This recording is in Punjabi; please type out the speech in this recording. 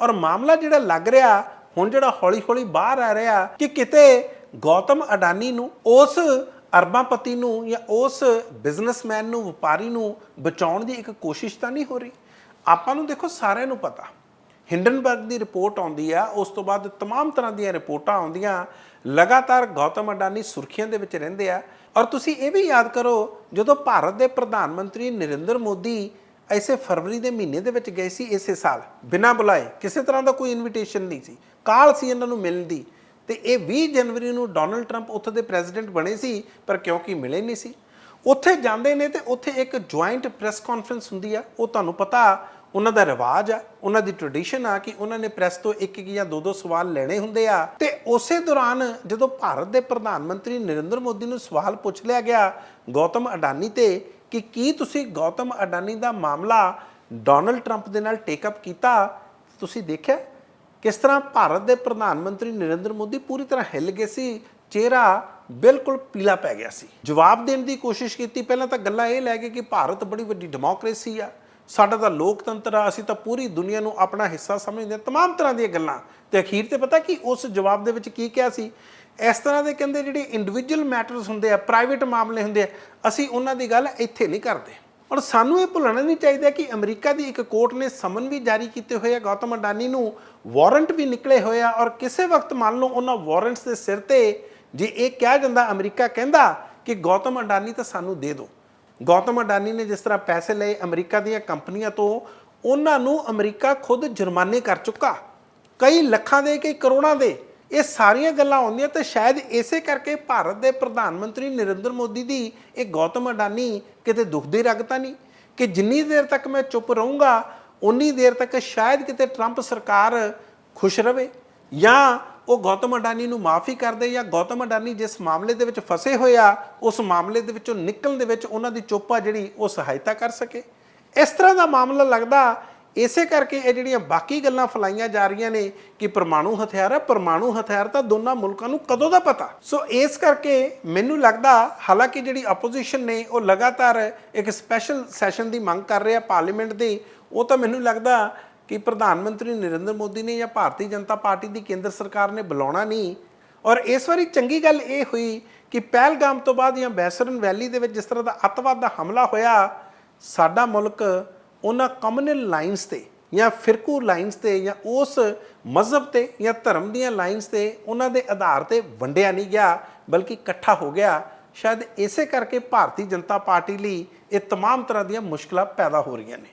ਔਰ ਮਾਮਲਾ ਜਿਹੜਾ ਲੱਗ ਰਿਹਾ ਹੁਣ ਜਿਹੜਾ ਹੌਲੀ-ਹੌਲੀ ਬਾਹਰ ਆ ਰਿਹਾ ਕਿ ਕਿਤੇ ਗੌਤਮ ਅਡਾਨੀ ਨੂੰ ਉਸ ਅਰਬਾਪਤੀ ਨੂੰ ਜਾਂ ਉਸ ਬਿਜ਼ਨਸਮੈਨ ਨੂੰ ਵਪਾਰੀ ਨੂੰ ਬਚਾਉਣ ਦੀ ਇੱਕ ਕੋਸ਼ਿਸ਼ ਤਾਂ ਨਹੀਂ ਹੋ ਰਹੀ ਆਪਾਂ ਨੂੰ ਦੇਖੋ ਸਾਰਿਆਂ ਨੂੰ ਪਤਾ ਹਿੰਡਨਬਰਗ ਦੀ ਰਿਪੋਰਟ ਆਉਂਦੀ ਆ ਉਸ ਤੋਂ ਬਾਅਦ तमाम ਤਰ੍ਹਾਂ ਦੀਆਂ ਰਿਪੋਰਟਾਂ ਆਉਂਦੀਆਂ ਲਗਾਤਾਰ ਗੌਤਮ ਅਡਾਨੀ ਸੁਰਖੀਆਂ ਦੇ ਵਿੱਚ ਰਹਿੰਦੇ ਆ ਔਰ ਤੁਸੀਂ ਇਹ ਵੀ ਯਾਦ ਕਰੋ ਜਦੋਂ ਭਾਰਤ ਦੇ ਪ੍ਰਧਾਨ ਮੰਤਰੀ ਨਰਿੰਦਰ ਮੋਦੀ ਐਸੇ ਫਰਵਰੀ ਦੇ ਮਹੀਨੇ ਦੇ ਵਿੱਚ ਗਏ ਸੀ ਇਸੇ ਸਾਲ। ਬਿਨਾਂ ਬੁਲਾਏ। ਕਿਸੇ ਤਰ੍ਹਾਂ ਦਾ ਕੋਈ ਇਨਵੀਟੇਸ਼ਨ ਨਹੀਂ ਸੀ। ਕਾਲ ਸੀ ਇਹਨਾਂ ਨੂੰ ਮਿਲਣ ਦੀ। ਤੇ ਇਹ 20 ਜਨਵਰੀ ਨੂੰ ਡੋਨਲਡ ਟਰੰਪ ਉੱਥੇ ਦੇ ਪ੍ਰੈਜ਼ੀਡੈਂਟ ਬਣੇ ਸੀ, ਪਰ ਕਿਉਂਕਿ ਮਿਲੇ ਨਹੀਂ ਸੀ। ਉੱਥੇ ਜਾਂਦੇ ਨੇ ਤੇ ਉੱਥੇ ਇੱਕ ਜੁਆਇੰਟ ਪ੍ਰੈਸ ਕਾਨਫਰੰਸ ਹੁੰਦੀ ਆ। ਉਹ ਤੁਹਾਨੂੰ ਪਤਾ, ਉਹਨਾਂ ਦਾ ਰਿਵਾਜ ਆ। ਉਹਨਾਂ ਦੀ ਟ੍ਰੈਡੀਸ਼ਨ ਆ ਕਿ ਉਹਨਾਂ ਨੇ ਪ੍ਰੈਸ ਤੋਂ ਇੱਕ ਇੱਕ ਜਾਂ ਦੋ ਦੋ ਸਵਾਲ ਲੈਣੇ ਹੁੰਦੇ ਆ। ਤੇ ਉਸੇ ਦੌਰਾਨ ਜਦੋਂ ਭਾਰਤ ਦੇ ਪ੍ਰਧਾਨ ਮੰਤਰੀ ਨਰਿੰਦਰ ਮੋਦੀ ਨੂੰ ਸਵਾਲ ਪੁੱਛ ਲਿਆ ਗਿਆ, ਗੌਤਮ ਅਡਾਨੀ ਤੇ ਕਿ ਕੀ ਤੁਸੀਂ ਗੌਤਮ ਅਡਾਨੀ ਦਾ ਮਾਮਲਾ ਡੋਨਲਡ ਟਰੰਪ ਦੇ ਨਾਲ ਟੇਕ ਅਪ ਕੀਤਾ ਤੁਸੀਂ ਦੇਖਿਆ ਕਿਸ ਤਰ੍ਹਾਂ ਭਾਰਤ ਦੇ ਪ੍ਰਧਾਨ ਮੰਤਰੀ ਨਰਿੰਦਰ ਮੋਦੀ ਪੂਰੀ ਤਰ੍ਹਾਂ ਹਿੱਲ ਗਏ ਸੀ ਚਿਹਰਾ ਬਿਲਕੁਲ ਪੀਲਾ ਪੈ ਗਿਆ ਸੀ ਜਵਾਬ ਦੇਣ ਦੀ ਕੋਸ਼ਿਸ਼ ਕੀਤੀ ਪਹਿਲਾਂ ਤਾਂ ਗੱਲਾਂ ਇਹ ਲੈ ਕੇ ਕਿ ਭਾਰਤ ਬੜੀ ਵੱਡੀ ਡੈਮੋਕ੍ਰੇਸੀ ਆ ਸਾਡਾ ਤਾਂ ਲੋਕਤੰਤਰ ਆ ਅਸੀਂ ਤਾਂ ਪੂਰੀ ਦੁਨੀਆ ਨੂੰ ਆਪਣਾ ਹਿੱਸਾ ਸਮਝਦੇ ਹਾਂ तमाम ਤਰ੍ਹਾਂ ਦੀਆਂ ਗੱਲਾਂ ਤੇ ਅਖੀਰ ਤੇ ਪਤਾ ਕੀ ਉਸ ਜਵਾਬ ਦੇ ਵਿੱਚ ਕੀ ਕਿਹਾ ਸੀ ਇਸ ਤਰ੍ਹਾਂ ਦੇ ਕਹਿੰਦੇ ਜਿਹੜੇ ਇੰਡੀਵਿਜੂਅਲ ਮੈਟਰਸ ਹੁੰਦੇ ਆ ਪ੍ਰਾਈਵੇਟ ਮਾਮਲੇ ਹੁੰਦੇ ਆ, ਅਸੀਂ ਉਹਨਾਂ ਦੀ ਗੱਲ ਇੱਥੇ ਨਹੀਂ ਕਰਦੇ। ਔਰ ਸਾਨੂੰ ਇਹ ਭੁੱਲਣਾ ਨਹੀਂ ਚਾਹੀਦਾ ਕਿ ਅਮਰੀਕਾ ਦੀ ਇੱਕ ਕੋਰਟ ਨੇ ਸਮਨ ਵੀ ਜਾਰੀ ਕੀਤੇ ਹੋਏ ਆ, ਗੌਤਮ ਅਡਾਨੀ ਨੂੰ ਵਾਰੰਟ ਵੀ ਨਿਕਲੇ ਹੋਏ ਆ ਔਰ ਕਿਸੇ ਵਕਤ ਮੰਨ ਲਓ ਉਹਨਾਂ ਵਾਰੰਟਸ ਦੇ ਸਿਰ ਤੇ ਜੇ ਇਹ ਕਿਹਾ ਜਾਂਦਾ, ਅਮਰੀਕਾ ਕਹਿੰਦਾ ਕਿ ਗੌਤਮ ਅਡਾਨੀ ਤਾਂ ਸਾਨੂੰ ਦੇ ਦਿਓ ਗੌਤਮ ਅਡਾਨੀ ਨੇ ਜਿਸ ਤਰ੍ਹਾਂ ਪੈਸੇ ਲਏ ਅਮਰੀਕਾ ਦੀਆਂ ਕੰਪਨੀਆਂ ਤੋਂ, ਉਹਨਾਂ ਨੂੰ ਅਮਰੀਕਾ ਖੁਦ ਜੁਰਮਾਨੇ ਕਰ ਚੁੱਕਾ। ਕਈ ਲੱਖਾਂ ਦੇ, ਕਈ ਕਰੋੜਾਂ ਦੇ। ਇਹ ਸਾਰੀਆਂ ਗੱਲਾਂ ਆਉਂਦੀਆਂ ਤੇ ਸ਼ਾਇਦ ਇਸੇ ਕਰਕੇ ਭਾਰਤ ਦੇ ਪ੍ਰਧਾਨ ਮੰਤਰੀ ਨਰਿੰਦਰ ਮੋਦੀ ਦੀ ਇਹ ਗੌਤਮ ਅਡਾਨੀ ਕਿਤੇ ਦੁਖਦੀ ਰਗਤਾ ਨਹੀਂ? ਕਿ ਜਿੰਨੀ ਦੇਰ ਤੱਕ ਮੈਂ ਚੁੱਪ ਰਹੂੰਗਾ ਉਨੀ ਦੇਰ ਤੱਕ ਸ਼ਾਇਦ ਕਿਤੇ ਟਰੰਪ ਸਰਕਾਰ ਖੁਸ਼ ਰਵੇ। ਜਾਂ ਉਹ ਗੌਤਮ ਅਡਾਨੀ ਨੂੰ ਮਾਫੀ ਕਰ ਦੇ ਜਾਂ ਗੌਤਮ ਅਡਾਨੀ ਜਿਸ ਮਾਮਲੇ ਦੇ ਵਿੱਚ ਫਸੇ ਹੋਏ ਆ, ਉਸ ਮਾਮਲੇ ਦੇ ਵਿੱਚੋਂ ਨਿਕਲਣ ਦੇ ਵਿੱਚ ਉਹਨਾਂ ਦੀ ਚੋਪਾ ਜਿਹੜੀ ਉਹ ਸਹਾਇਤਾ ਕਰ ਸਕੇ। ਇਸ ਤਰ੍ਹਾਂ ਦਾ ਮਾਮਲਾ ਲੱਗਦਾ ਇਸੇ ਕਰਕੇ ਇਹ ਜਿਹੜੀਆਂ ਬਾਕੀ ਗੱਲਾਂ ਫਲਾਈਆਂ ਜਾ ਰਹੀਆਂ ਨੇ ਕਿ ਪਰਮਾਣੂ ਹਥਿਆਰ ਹੈ, ਪਰਮਾਣੂ ਹਥਿਆਰ ਤਾਂ ਦੋਨਾਂ ਮੁਲਕਾਂ ਨੂੰ ਕਦੋਂ ਦਾ ਪਤਾ? ਸੋ ਇਸ ਕਰਕੇ ਮੈਨੂੰ ਲੱਗਦਾ, ਹਾਲਾਂਕਿ ਜਿਹੜੀ ਆਪੋਜੀਸ਼ਨ ਨੇ, ਉਹ ਲਗਾਤਾਰ ਇੱਕ ਸਪੈਸ਼ਲ ਸੈਸ਼ਨ ਦੀ ਮੰਗ ਕਰ ਰਿਹਾ ਪਾਰਲੀਮੈਂਟ ਦੀ, ਉਹ ਤਾਂ ਮੈਨੂੰ ਲੱਗਦਾ ਕਿ ਪ੍ਰਧਾਨ ਮੰਤਰੀ ਨਰਿੰਦਰ ਮੋਦੀ ਨੇ ਜਾਂ ਭਾਰਤੀ ਜਨਤਾ ਪਾਰਟੀ ਦੀ ਕੇਂਦਰ ਸਰਕਾਰ ਨੇ ਬੁਲਾਉਣਾ ਨਹੀਂ। ਔਰ ਇਸ ਵਾਰੀ ਚੰਗੀ ਗੱਲ ਇਹ ਹੋਈ ਕਿ ਪਹਿਲਗਾਮ ਤੋਂ ਬਾਅਦ ਜਾਂ ਬੈਸਰਨ ਵੈਲੀ ਦੇ ਵਿੱਚ ਜਿਸ ਤਰ੍ਹਾਂ ਦਾ ਅੱਤਵਾਦ ਦਾ ਹਮਲਾ ਹੋਇਆ, ਸਾਡਾ ਮੁਲਕ ਉਹਨਾਂ ਕਮਿਊਨਲ ਲਾਈਨਸ ਤੇ ਜਾਂ ਫਿਰਕੂ ਲਾਈਨਸ ਤੇ ਜਾਂ ਉਸ ਮਜ਼ਹਬ ਤੇ ਜਾਂ ਧਰਮ ਦੀਆਂ ਲਾਈਨਸ ਤੇ ਉਹਨਾਂ ਦੇ ਆਧਾਰ ਤੇ ਵੰਡਿਆ ਨਹੀਂ ਗਿਆ ਬਲਕਿ ਇਕੱਠਾ ਹੋ ਗਿਆ ਸ਼ਾਇਦ ਇਸੇ ਕਰਕੇ ਭਾਰਤੀ ਜਨਤਾ ਪਾਰਟੀ ਲਈ ਇਹ तमाम ਤਰ੍ਹਾਂ ਦੀਆਂ ਮੁਸ਼ਕਲਾਂ ਪੈਦਾ ਹੋ ਰਹੀਆਂ ਨੇ